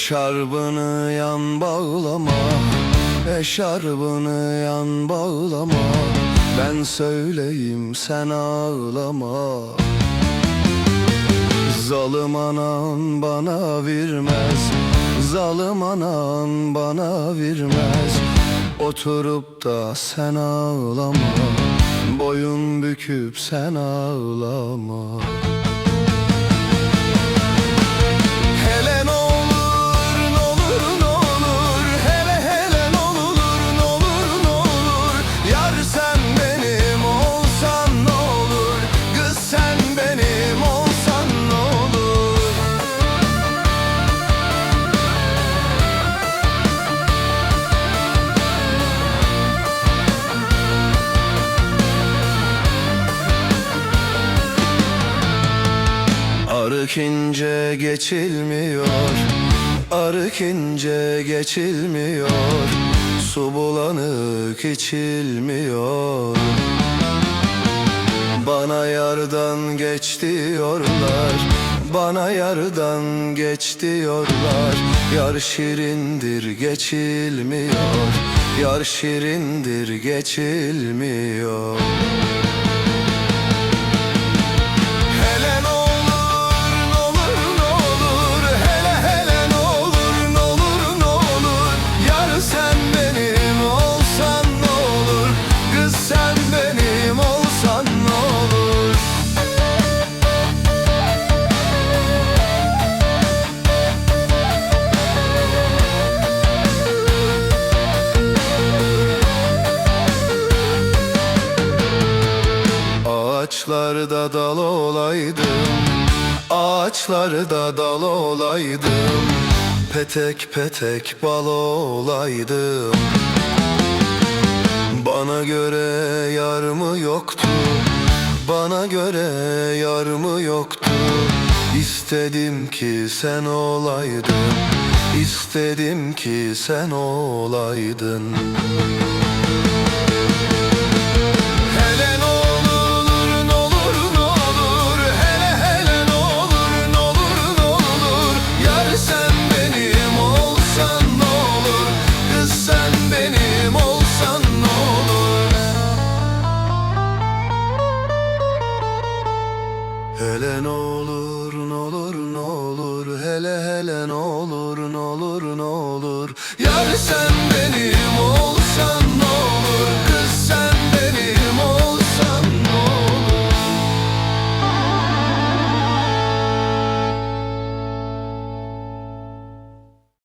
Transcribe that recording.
Eşarbını yan bağlama Eşarbını yan bağlama. Ben söyleyeyim sen ağlama. Zalim anan bana vermez Zalim anan bana vermez. Oturup da sen ağlama Boyun büküp sen ağlama Arık ince geçilmiyor Arık ince geçilmiyor. Su bulanık içilmiyor. Bana yardan geç diyorlar Bana yardan geç diyorlar. Yar şirindir geçilmiyor Yar şirindir geçilmiyor Ağaçlarda dal olaydım Ağaçlarda dal olaydım. Petek petek bal olaydım. Bana göre yar mı yoktu? Bana göre yar mı yoktu? İstedim ki sen olaydın İstedim ki sen olaydın Ne olur, ne olur, ne olur Hele hele ne olur, ne olur, ne olur. Yar sen olsan